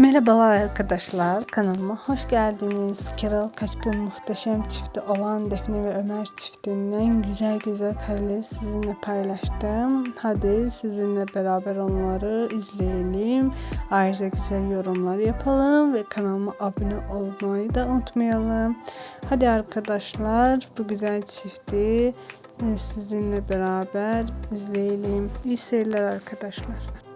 Merhabalar arkadaşlar kanalıma hoş geldiniz. Keral Kaçkın muhteşem çifti olan Defne ve Ömer çiftinden güzel güzel kareleri sizinle paylaştım. Hadi sizinle beraber onları izleyelim. Ayrıca güzel yorumlar yapalım ve kanalıma abone olmayı da unutmayalım. Hadi arkadaşlar bu güzel çifti e, sizinle beraber izleyelim. İyi seyirler arkadaşlar.